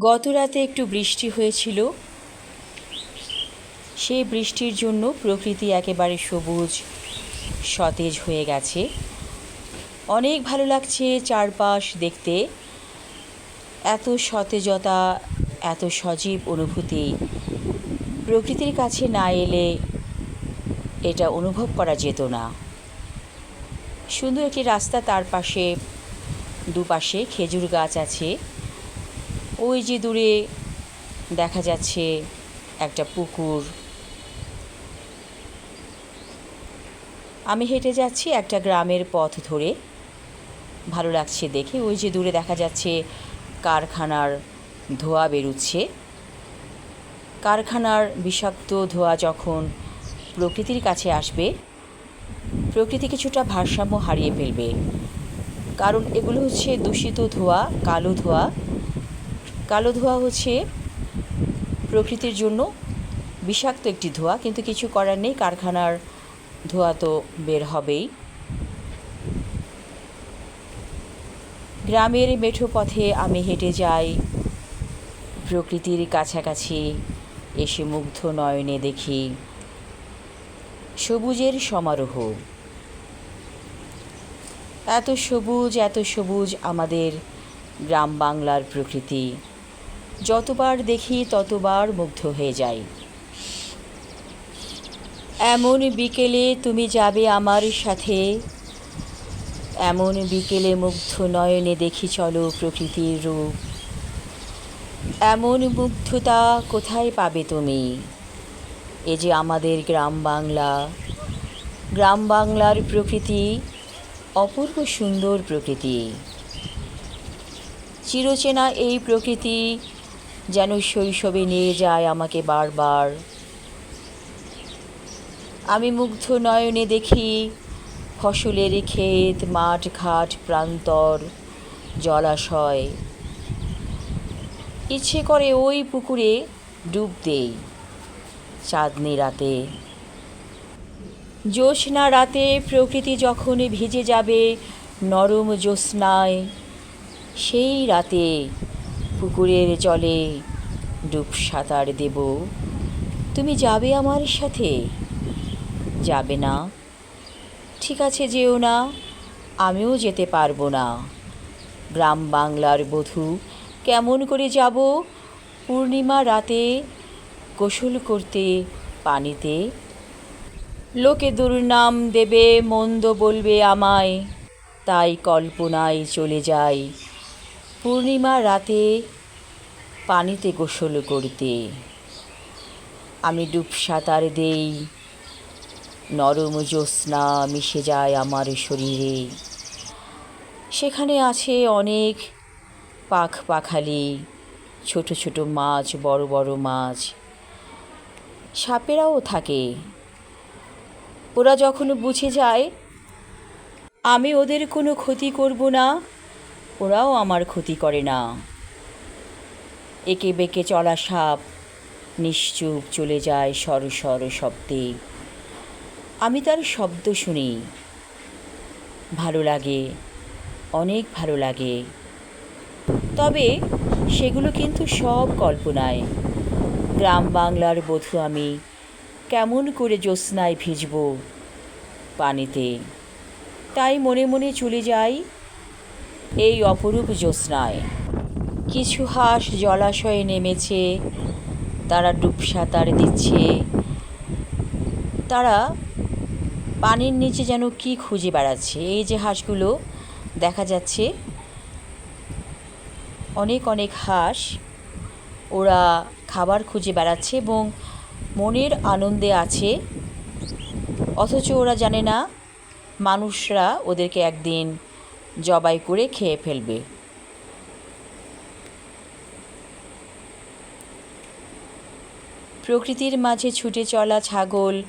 গত রাতে একটু বৃষ্টি হয়েছিল। সেই বৃষ্টির জন্য প্রকৃতি একেবারে সবুজ, সতেজ হয়ে গেছে। অনেক ভালো লাগছে চারপাশ দেখতে। এত সতেজতা, এত সজীব অনুভূতি। প্রকৃতির কাছে না এলে এটা অনুভব করা যেত না। সুন্দর একটি রাস্তা তার পাশে, দুপাশে খেজুর গাছ আছে। ওই যে দূরে দেখা যাচ্ছে একটা পুকুর। আমি হেঁটে যাচ্ছি একটা গ্রামের পথ ধরে। ভালো লাগছে দেখে ওই যে দূরে দেখা যাচ্ছে কারখানার ধোঁয়া বেরুচ্ছে। কারখানার বিষাক্ত ধোঁয়া যখন প্রকৃতির কাছে আসবে, প্রকৃতি কিছুটা ভারসাম্য হারিয়ে ফেলবে। কারণ এগুলো হচ্ছে দূষিত ধোঁয়া, কালো ধোঁয়া। কালো ধোঁয়া হচ্ছে প্রকৃতির জন্য। বিষাক্ত একটি ধোঁয়া, কিন্তু কিছু করার নেই, কারখানার ধোঁয়া তো বের হবেই। গ্রামের মেঠো পথে আমি হেঁটে যাই, প্রকৃতির কাছাকাছি এসে মুগ্ধ নয়নে দেখি সবুজের সমারোহ। এত সবুজ এত সবুজ আমাদের গ্রাম বাংলার প্রকৃতি। যতবার দেখি ততবার মুগ্ধ হয়ে যাই। এমন বিকেলে তুমি যাবে আমার সাথে। এমন বিকেলে মুগ্ধ নয়নে দেখি চলো প্রকৃতির রূপ। এমন মুগ্ধতা কোথায় পাবে তুমি? এ যে আমাদের গ্রাম বাংলা। গ্রাম বাংলার প্রকৃতি, অপূর্ব সুন্দর প্রকৃতি। চিরচেনা এই প্রকৃতি যেন শৈশবে নিয়ে যায় আমাকে বারবার। আমি মুগ্ধ নয়নে দেখি ফসলের ক্ষেত মাঠ ঘাট প্রান্তর, জলাশয়। ইচ্ছে করে ওই পুকুরে ডুব দেই চাঁদনি রাতে। জ্যোৎস্না রাতে প্রকৃতি যখন ভিজে যাবে নরম জ্যোৎস্নায়, সেই রাতে পুকুরের জলে ডুব সাঁতার দেব। তুমি যাবে আমার সাথে? যাবে না। ঠিক আছে, যেও না। আমিও যেতে পারব না। গ্রাম বাংলার বধূ, কেমন করে যাব? পূর্ণিমা রাতে গোসল করতে পানিতে? লোকে দুর্নাম দেবে, মন্দ বলবে আমায়। তাই কল্পনায় চলে যাই। পূর্ণিমা রাতে পানিতে গোসল করতে আমি ডুব সাঁতার দেই, নরম জ্যোৎস্না মিশে যায় আমার শরীরে। সেখানে আছে অনেক পাখ পাখালি, ছোট ছোট মাছ, বড় বড় মাছ। সাপেরাও থাকে। ওরা যখন বুঝে যায়, আমি ওদের কোনো ক্ষতি করব না ওরাও আমার ক্ষতি করে না। একে বেঁকে চলা সাপ নিশ্চুপ চলে যায় সর সর শব্দে। আমি তার শব্দ শুনি। ভালো লাগে, অনেক ভালো লাগে। তবে সেগুলো কিন্তু সব কল্পনায়। গ্রাম বাংলার বধূ আমি কেমন করে জ্যোৎস্নায় ভিজব পানিতে। তাই মনে মনে চলে যাই এই অপরূপ জ্যোৎস্নায়। কিছু হাঁস জলাশয়ে নেমেছে, তারা ডুব সাঁতার দিচ্ছে। তারা পানির নিচে যেন কি খুঁজে বেড়াচ্ছে। এই যে হাঁসগুলো, দেখা যাচ্ছে অনেক অনেক হাঁস ওরা খাবার খুঁজে বেড়াচ্ছে এবং মনের আনন্দে আছে। অথচ ওরা জানে না মানুষরা ওদেরকে একদিন জবাই করে খেয়ে ফেলবে। প্রকৃতির মাঝে ছুটে চলা ছাগল,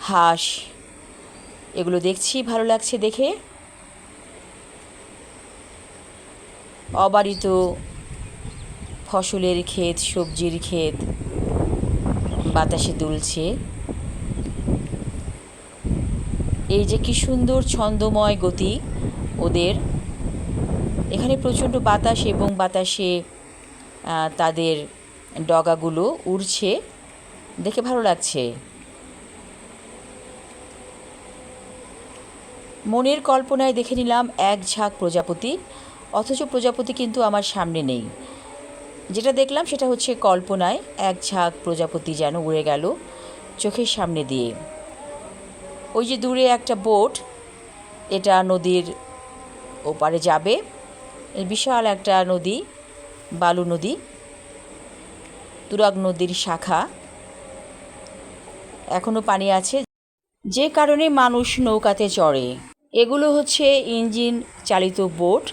হাঁস, এগুলো দেখছি ভালো লাগছে দেখে। অবারিত ফসলের ক্ষেত, সবজির ক্ষেত, বাতাসে দুলছে। এই যে কি সুন্দর ছন্দময় গতি ওদের। এখানে প্রচণ্ড বাতাস এবং বাতাসে তাদের ডগাগুলো উড়ছে। দেখে ভালো লাগছে। মনের কল্পনায় দেখে নিলাম এক ঝাঁক প্রজাপতি, অথচ প্রজাপতি কিন্তু আমার সামনে নেই। যেটা দেখলাম সেটা হচ্ছে কল্পনায় এক ঝাঁক প্রজাপতি যেন উড়ে গেল চোখের সামনে দিয়ে। ওই যে দূরে একটা বোট, এটা নদীর ওপারে যাবে। বিশাল একটা নদী, বালু নদী, তুরাগ নদীর শাখা। এখনও পানি আছে। যে কারণে মানুষ নৌকাতে চড়ে। এগুলো হচ্ছে ইঞ্জিন চালিত বোট।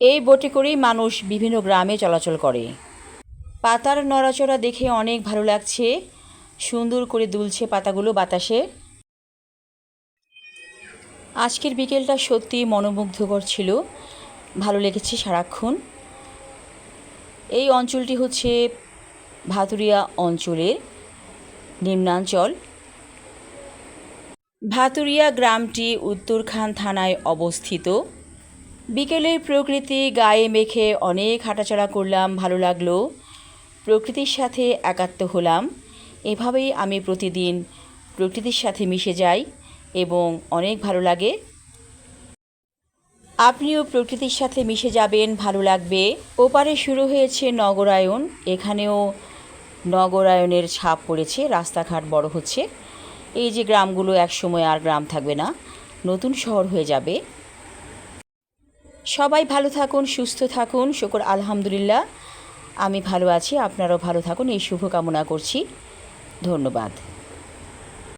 এই বোটে করেই মানুষ বিভিন্ন গ্রামে চলাচল করে। পাতার নড়াচড়া দেখে অনেক ভালো লাগছে। সুন্দর করে দুলছে পাতাগুলো বাতাসে। আজকের বিকেলটা সত্যি মনোমুগ্ধকর ছিল। ভালো লেগেছে সারাক্ষণ। এই অঞ্চলটি হচ্ছে ভাতুরিয়া অঞ্চলের নিম্নাঞ্চল। ভাতুরিয়া গ্রামটি উত্তরখান থানায় অবস্থিত। বিকেলের প্রকৃতি গায়ে মেখে অনেক হাঁটাচলা করলাম, ভালো লাগল। প্রকৃতির সাথে একাত্ম হলাম। এভাবেই আমি প্রতিদিন প্রকৃতির সাথে মিশে যাই। এবং অনেক ভালো লাগে। আপনিও প্রকৃতির সাথে মিশে যাবেন, ভালো লাগবে। ওপারে শুরু হয়েছে নগরায়ন এখানেও নগরায়নের ছাপ পড়েছে, রাস্তাঘাট বড় হচ্ছে। এই যে গ্রামগুলো একসময় আর গ্রাম থাকবে না, নতুন শহর হয়ে যাবে। সবাই ভালো থাকুন, সুস্থ থাকুন, শুকর আলহামদুলিল্লাহ। আমি ভালো আছি, আপনারাও ভালো থাকুন, এই শুভকামনা করছি। ধন্যবাদ।